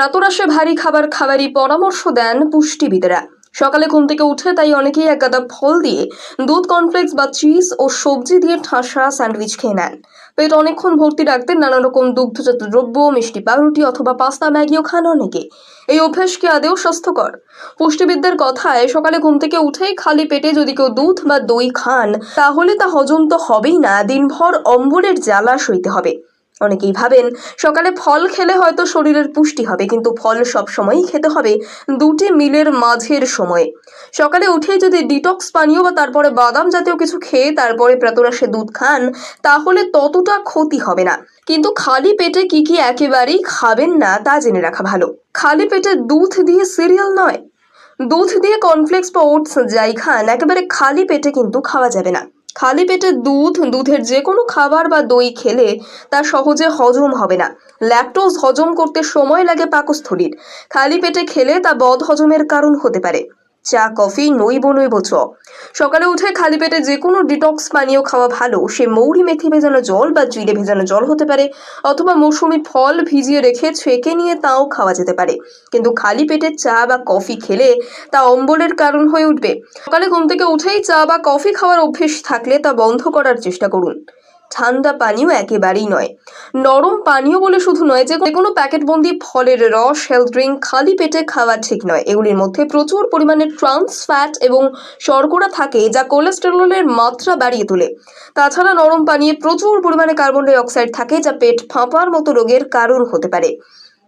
প্রাতরাশে ভারী খাবার খাবারই পরামর্শ দেন পুষ্টিবিদেরা। সকালে ঘুম থেকে উঠে তাই অনেকেই এক গাদা ফল দিয়ে দুধ কর্নফ্লেক্স বা চিজ ও সবজি দিয়ে ঠাসা স্যান্ডউইচ খেয়ে নেন। পেট অনেকক্ষণ ভর্তি রাখতে নানা রকম দুগ্ধজাত দ্রব্য, মিষ্টি পাউরুটি অথবা পাস্তা ম্যাগিও খান অনেকে। এই অভ্যাস কি আদেও স্বাস্থ্যকর? পুষ্টিবিদদের কথায়, সকালে ঘুম থেকে উঠেই খালি পেটে যদি কেউ দুধ বা দই খান, তাহলে তা হজম তো হবেই না, দিনভর অম্বলের জ্বালা সইতে হবে। অনেকেই ভাবেন, সকালে ফল খেলে হয়তো শরীরের পুষ্টি হবে, কিন্তু ফল সব সময়ই খেতে হবে দুটি মিলের মাঝের সময়ে। সকালে উঠে যদি ডিটক্স পানীয় বা তারপরে বাদাম জাতীয় কিছু খেয়ে তারপরে প্রাতরাশে দুধ খান, তাহলে ততটা ক্ষতি হবে না। কিন্তু খালি পেটে কি কি একেবারেই খাবেন না, তা জেনে রাখা ভালো। খালি পেটে দুধ দিয়ে সিরিয়াল নয়। দুধ দিয়ে কর্নফ্লেক্স বা ওটস যাই খান, একেবারে খালি পেটে কিন্তু খাওয়া যাবে না। খালি পেটে দুধ, দুধের যে কোনো খাবার বা দই খেলে তা সহজে হজম হবে না। ল্যাকটোজ হজম করতে সময় লাগে পাকস্থলীর। খালি পেটে খেলে তা বদ হজমের কারণ হতে পারে। চা, কফি নইব নইব চ সকালে উঠে খালি পেটে যে কোনো ডিটক্স পানীয় খাওয়া ভালো। সে মৌরি মেথি ভেজানো জল বা জিরে ভেজানো জল হতে পারে, অথবা মৌসুমি ফল ভিজিয়ে রেখে ছেঁকে নিয়ে তাও খাওয়া যেতে পারে। কিন্তু খালি পেটে চা বা কফি খেলে তা অম্বলের কারণ হয়ে উঠবে। সকালে ঘুম থেকে উঠেই চা বা কফি খাওয়ার অভ্যেস থাকলে তা বন্ধ করার চেষ্টা করুন। ঠান্ডা পানীয় একেবারেই নয়। নরম পানীয় বলে শুধু নয়, যে কোনো প্যাকেটবন্দি ফলের রস হেলথ ড্রিঙ্ক খালি পেটে খাওয়া ঠিক নয়। এগুলির মধ্যে প্রচুর পরিমাণে ট্রান্স ফ্যাট এবং শর্করা থাকে, যা কোলেস্টেরলের মাত্রা বাড়িয়ে তোলে। তাছাড়া নরম পানীয়ে প্রচুর পরিমাণে কার্বন ডাই অক্সাইড থাকে, যা পেট ফাঁপার মতো রোগের কারণ হতে পারে।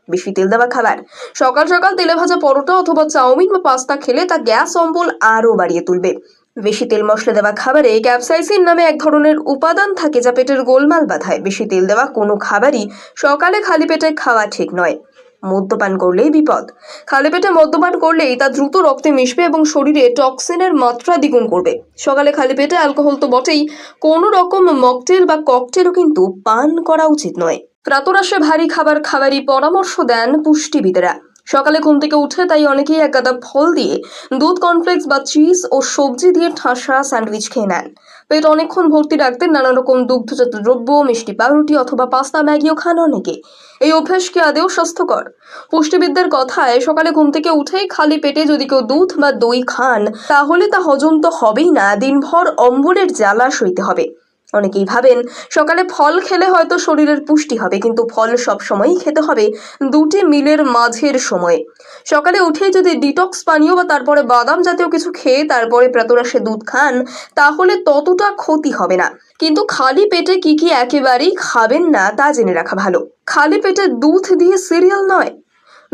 বেশি তেল দেওয়া খাবার। সকাল সকাল তেলে ভাজা পরোটা অথবা চাউমিন বা পাস্তা খেলে তা গ্যাস অম্বল আরও বাড়িয়ে তুলবে। বেশি তেল মশলা দেওয়া খাবারে ক্যাপসাইসিন নামে এক ধরনের উপাদান থাকে যা পেটের গোলমাল বাঁধায়। বেশি তেল দেওয়া কোনো খাবারই সকালে খালি পেটে খাওয়া ঠিক নয়। মদ্যপান করলেই বিপদ। খালি পেটে মদ্যপান করলেই তা দ্রুত রক্তে মিশবে এবং শরীরে টক্সিনের মাত্রা দ্বিগুণ করবে। সকালে খালি পেটে অ্যালকোহল তো বটেই। কোনো রকম মকটেল বা ককটেলও কিন্তু পান করা উচিত নয়। প্রাতরাশে ভারী খাবার খাবারই পরামর্শ দেন পুষ্টিবিদেরা। সকালে ঘুম থেকে উঠে তাই অনেকেই এক গাদা ফল দিয়ে দুধ কর্নফ্লেক্স বা চিজ ও সবজি দিয়ে ঠাসা স্যান্ডউইচ খেয়ে নেন। পেট অনেকক্ষণ ভর্তি রাখতে নানা রকম দুগ্ধজাত দ্রব্য, মিষ্টি পাউরুটি অথবা পাস্তা, ম্যাগিও খান অনেকে। এই অভ্যাস কি আদেও স্বাস্থ্যকর? পুষ্টিবিদদের কথায়, সকালে ঘুম থেকে উঠেই খালি পেটে যদি কেউ দুধ বা দই খান, তাহলে তা হজম তো হবেই না, দিনভর অম্বলের জ্বালা সইতে হবে। অনেকেই ভাবেন, সকালে ফল খেলে হয়তো শরীরের পুষ্টি হবে, কিন্তু ফল সব সময়ই খেতে হবে দুটি মিলের মাঝের সময়ে। সকালে উঠেই যদি ডিটক্স পানীয় বা তারপরে বাদাম জাতীয় কিছু খেয়ে তারপরে প্রাতরাশে দুধ খান, তাহলে ততটা ক্ষতি হবে না। কিন্তু খালি পেটে কি কি একেবারেই খাবেন না, তা জেনে রাখা ভালো। খালি পেটে দুধ দিয়ে সিরিয়াল নয়।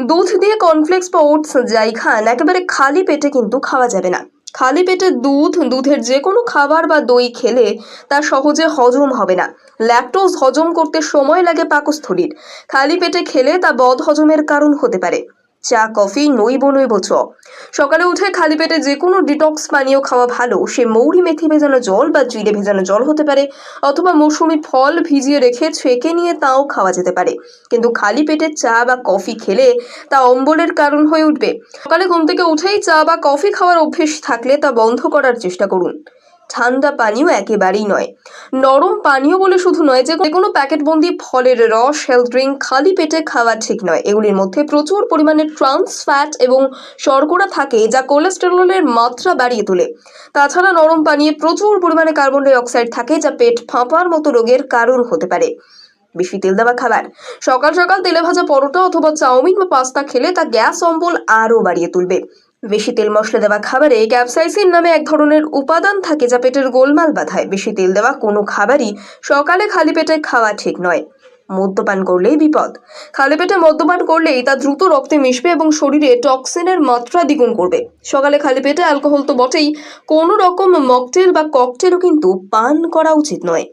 দুধ দিয়ে কর্নফ্লেক্স বা ওটস যাই খান, একেবারে খালি পেটে কিন্তু খাওয়া যাবে না। খালি পেটে দুধ, দুধের যে কোনো খাবার বা দই খেলে তা সহজে হজম হবে না। ল্যাকটোজ হজম করতে সময় লাগে পাকস্থলীর। খালি পেটে খেলে তা বদ হজমের কারণ হতে পারে। চা, কফি নইব নইব চ সকালে উঠে খালি পেটে যে কোনো ডিটক্স পানীয় খাওয়া ভালো। সে মৌরি মেথি ভেজানো জল বা জিরে ভেজানো জল হতে পারে, অথবা মৌসুমি ফল ভিজিয়ে রেখে ছেঁকে নিয়ে তাও খাওয়া যেতে পারে। কিন্তু খালি পেটে চা বা কফি খেলে তা অম্বলের কারণ হয়ে উঠবে। সকালে ঘুম থেকে উঠেই চা বা কফি খাওয়ার অভ্যেস থাকলে তা বন্ধ করার চেষ্টা করুন। ঠান্ডা পানীয় একেবারেই নয়। নরম পানীয় বলে শুধু নয়, যে কোনো প্যাকেটবন্দি ফলের রস হেলথ ড্রিঙ্ক খালি পেটে খাওয়া ঠিক নয়। এগুলির মধ্যে প্রচুর পরিমাণে ট্রান্স ফ্যাট এবং শর্করা থাকে, যা কোলেস্টেরলের মাত্রা বাড়িয়ে তোলে। তাছাড়া নরম পানীয় প্রচুর পরিমাণে কার্বন ডাই অক্সাইড থাকে, যা পেট ফাঁপার মতো রোগের কারণ হতে পারে। বেশি তেল দেওয়া খাবার। সকাল সকাল তেলে ভাজা পরোটা অথবা চাউমিন বা পাস্তা খেলে তা গ্যাস অম্বল আরও বাড়িয়ে তুলবে। বেশি তেল মশলা দেওয়া খাবারে ক্যাপসাইসিন নামে এক ধরনের উপাদান থাকে যা পেটের গোলমাল বাঁধায়। বেশি তেল দেওয়া কোনো খাবারই সকালে খালি পেটে খাওয়া ঠিক নয়। মদ্যপান করলেই বিপদ। খালি পেটে মদ্যপান করলেই তা দ্রুত রক্তে মিশবে এবং শরীরে টক্সিনের মাত্রা দ্বিগুণ করবে। সকালে খালি পেটে অ্যালকোহল তো বটেই, কোনো রকম মকটেল বা ককটেলও কিন্তু পান করা উচিত নয়।